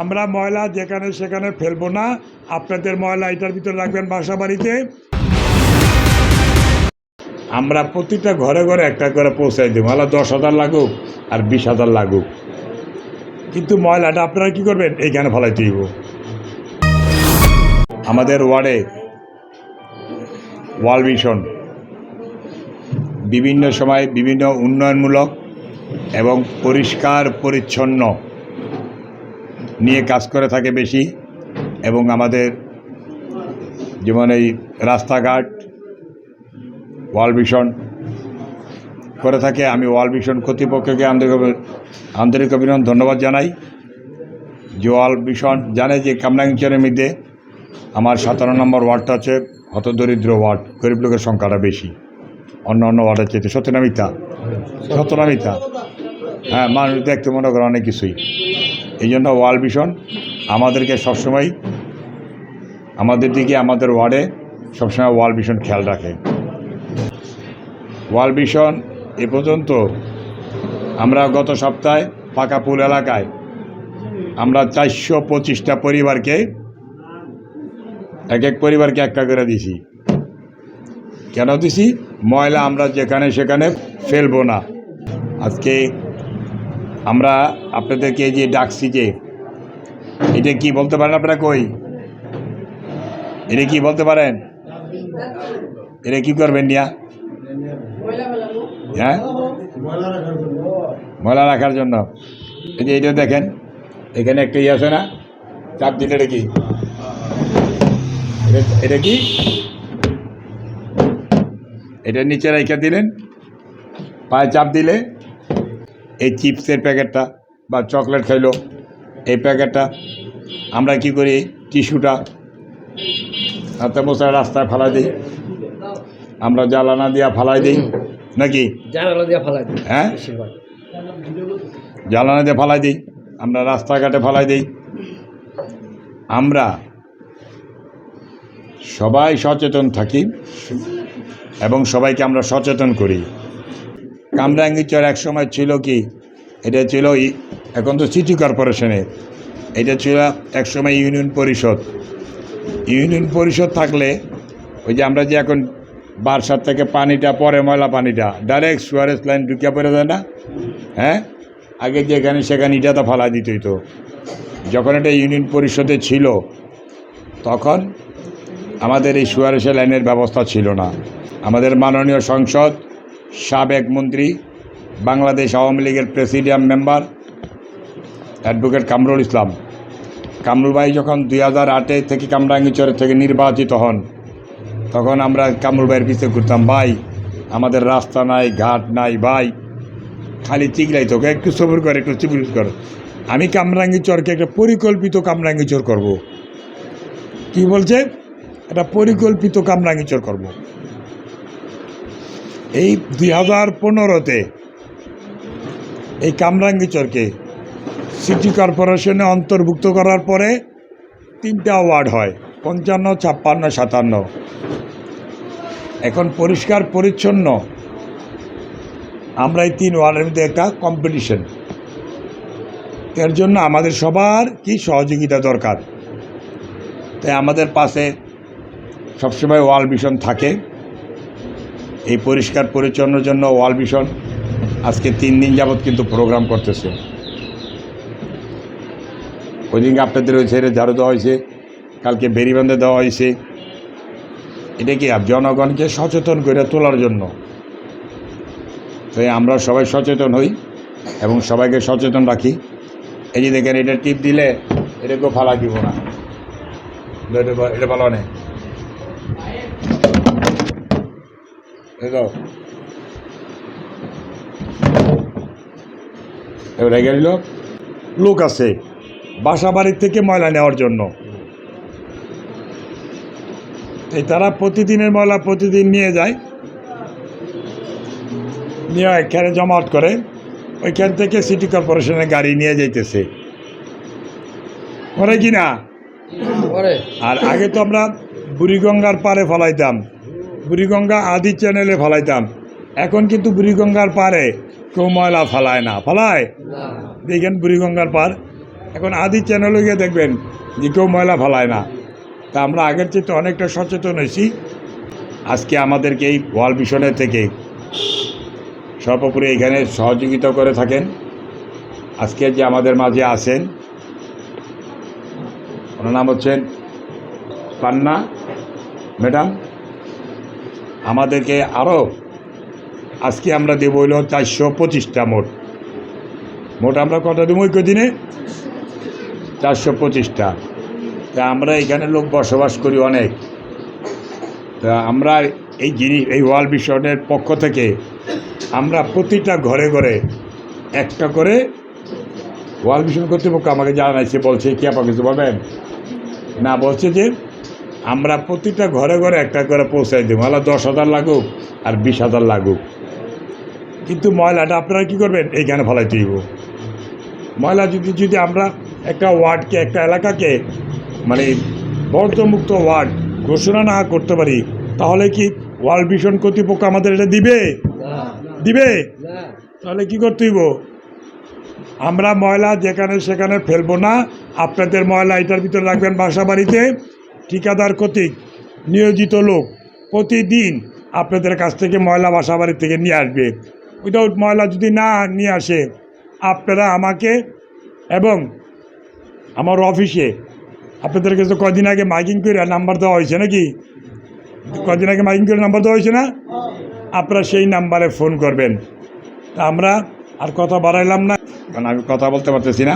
আমরা ময়লা যেখানে সেখানে ফেলব না। আপনাদের ময়লা এটার ভিতরে রাখবেন বাসা বাড়িতে। আমরা প্রতিটা ঘরে ঘরে একটা করে পৌঁছাই দেবো। ময়লা দশ হাজার লাগুক আর বিশ হাজার লাগুক। কিন্তু ময়লাটা আপনারা কি করবেন? এইখানে ফলাই দিব আমাদের ওয়ার্ডে ওয়াল মিশন বিভিন্ন সময় বিভিন্ন উন্নয়নমূলক এবং পরিষ্কার, পরিচ্ছন্ন নিয়ে কাজ করে থাকে বেশি এবং আমাদের যেমন এই রাস্তাঘাট, ওয়াল মিশন করে থাকে। আমি ওয়াল মিশন কর্তৃপক্ষকে আন্তরিক আন্তরিক অভিনন্দন, ধন্যবাদ জানাই। যে ওয়াল মিশন জানে যে কামরাঙ্গিচরের মধ্যে আমার সতেরো নম্বর ওয়ার্ডটা হচ্ছে হতদরিদ্র ওয়ার্ড, গরিব লোকের সংখ্যাটা বেশি। অন্য অন্য ওয়ার্ডের চাইতে সত্যনামিতা না মিথ্যা সত্য না মিথ্যা হ্যাঁ মানুষ দেখতে মনে করে অনেক কিছুই। এই জন্য ওয়াল মিশন আমাদেরকে সবসময় আমাদের দিকে, আমাদের ওয়ার্ডে সবসময় ওয়াল মিশন খেয়াল রাখে। ওয়াল মিশন এ পর্যন্ত আমরা গত সপ্তাহে পাকাপুল এলাকায় আমরা চারশো পঁচিশটা পরিবারকে, এক এক পরিবারকে একটা করে দিছি। কেন দিছি? ময়লা আমরা যেখানে সেখানে ফেলব না। আজকে আমরা আপনাদেরকে যে ডাকছি যে, এটা কি বলতে পারেন আপনারা কই? এটা কি বলতে পারেন? এটা কি করবেন নিয়া? হ্যাঁ? ময়লা রাখার জন্য। এই যে এটা দেখেন, এখানে একটা ইয়ে আছে না? চাপ দিলে এটা কি? এটা- কি? এটা নিচে রেখে দিলেন, পায়ে চাপ দিলে এই চিপসের প্যাকেটটা বা চকলেট খাইলো এই প্যাকেটটা। আমরা কি করি? টিস্যুটা হাতে মশা রাস্তায় ফালাই দিই। আমরা জ্বালানা দিয়া ফালাই দিই নাকি? দিয়ে ফালাই দিই হ্যাঁ? জ্বালানা দিয়ে ফালাই দিই আমরা রাস্তাঘাটে ফালাই দিই। আমরা সবাই সচেতন থাকি এবং সবাইকে আমরা সচেতন করি। কামরাঙ্গিচর এক সময় ছিল কি? এটা ছিল এখন তো সিটি কর্পোরেশনে। এটা ছিল এক সময় ইউনিয়ন পরিষদ। ইউনিয়ন পরিষদ থাকলে ওই যে আমরা যে এখন বারসার থেকে পানিটা, পরে ময়লা পানিটা ডাইরেক্ট সুয়ারেজ লাইন ঢুকিয়া পড়ে যায় না? হ্যাঁ? আগে যেখানে সেখানে ইটা তো ফালা দিতই তো। যখন এটা ইউনিয়ন পরিষদে ছিল, তখন আমাদের এই সুয়ারেসে লাইনের ব্যবস্থা ছিল না। আমাদের মাননীয় সংসদ সাবেক মন্ত্রী, বাংলাদেশ আওয়ামী লীগের presidium member, advocate Kamrul Islam. Kamrul ভাই যখন দুই হাজার আটে থেকে কামরাঙ্গিচরের থেকে নির্বাচিত হন, তখন আমরা কামরুল ভাইয়ের পিছিয়ে ঘুরতাম, ভাই, আমাদের রাস্তা নাই, ঘাট নাই, ভাই, খালি চিগলাই তোকে, একটু সবুর কর, একটু চিবুর কর। আমি কামরাঙ্গি চরকে একটা পরিকল্পিত কামরাঙ্গি চর করব। কি বলছে? একটা পরিকল্পিত কামরাঙ্গি চর করব। এই দুই হাজার পনেরোতে এই কামরাঙ্গি চরকে সিটি কর্পোরেশনে অন্তর্ভুক্ত করার পরে তিনটা ওয়ার্ড হয়, পঞ্চান্ন, ছাপ্পান্ন, সাতান্ন। এখন পরিষ্কার, পরিচ্ছন্ন। আমরা এই তিন ওয়ার্ডের মধ্যে একটা কম্পিটিশন এর জন্য আমাদের সবার কি সহযোগিতা দরকার? তাই আমাদের পাশে সবসময় ওয়াল মিশন থাকে। এই পরিষ্কার পরিচ্ছন্নর জন্য ওয়াল মিশন আজকে তিন দিন যাবৎ কিন্তু প্রোগ্রাম করতেছে। ওই আপনাদের ওই ছেড়ে ঝাড়ু দেওয়া হয়েছে, কালকে বেরিবান্ধে দেওয়া হয়েছে। এটা কি জনগণকে সচেতন করে তোলার জন্য? তাই আমরা সবাই সচেতন হই এবং সবাইকে সচেতন রাখি। এই যে দেখেন, এটা টিপ দিলে এটাকেও ফালা দিব না। এটা ভালো নেই। এবার গেল লোক। আছে। বাসা বাড়ির থেকে ময়লা নেওয়ার জন্য। এই তারা প্রতিদিনের ময়লা প্রতিদিন নিয়ে যায়। নিয়ে এখানে জমাট করে। ওইখান থেকে সিটি কর্পোরেশনের গাড়ি নিয়ে যাইতেছে। করে কি না? আর আগে তো আমরা বুড়িগঙ্গার পারে ফলাইতাম। বুড়িগঙ্গা আদি চ্যানেলে ফলাইতাম। এখন কিন্তু বুড়িগঙ্গার পারে কেউ ময়লা ফালায় না। ফালায়? দেখেন বুড়িগঙ্গার পার এখন আদি চ্যানেলে গিয়ে দেখবেন যে কেউ ময়লা ফেলায় না। তা আমরা আগের চেয়ে অনেকটা সচেতন হয়েছি। আজকে আমাদেরকে এই ওয়াল মিশনের থেকে সর্বোপরি এখানে সহযোগিতা করে থাকেন। আজকে যে আমাদের মাঝে আছেন, ওনার নাম হচ্ছেন পান্না ম্যাডাম। আমাদেরকে আরও আজকে আমরা দেবো হইল চারশো পঁচিশটা মোট। মোট আমরা কত দেবো ওই দিনে চারশো পঁচিশটা। তা আমরা এখানে লোক বসবাস করি অনেক। তা আমরা এই জিনিস, এই ওয়াল মিশনের পক্ষ থেকে আমরা প্রতিটা ঘরে ঘরে একটা করে ওয়াল মিশন কর্তৃপক্ষ আমাকে জানাইছে, বলছে, কি কিছু বলবেন? না বলছে যে আমরা প্রতিটা ঘরে ঘরে একটা করে পৌঁছাই দেবো। হলো দশ হাজার লাগুক আর বিশ হাজার লাগুক। কিন্তু ময়লাটা আপনারা কী করবেন? এইখানে ফেলাই দিব। ময়লা যদি যদি আমরা একটা ওয়ার্ডকে, একটা এলাকাকে মানে বর্জ্যমুক্ত ওয়ার্ড ঘোষণা না করতে পারি, তাহলে কি ওয়ার্ল্ড ভিশন কর্তৃপক্ষ আমাদের এটা দিবে? দিবে? তাহলে কি করতে হইব? আমরা ময়লা যেখানে সেখানে ফেলব না। আপনাদের ময়লা এটার ভিতরে রাখবেন বাসা বাড়িতে। ঠিকাদার কর্তৃক নিয়োজিত লোক প্রতিদিন আপনাদের কাছ থেকে ময়লা বাসা বাড়ি থেকে নিয়ে আসবে। উইদাউট ময়লা যদি না নিয়ে আসে, আপনারা আমাকে এবং আমার অফিসে আপনাদের কাছে কদিন আগে মাইকিং করে নাম্বার দেওয়া হয়েছে নাকি? কদিন আগে মাইকিং করে নাম্বার দেওয়া হয়েছে না? আপনারা সেই নাম্বারে ফোন করবেন। তা আমরা আর কথা বাড়াইলাম না। কারণ আমি কথা বলতে পারতেছি না।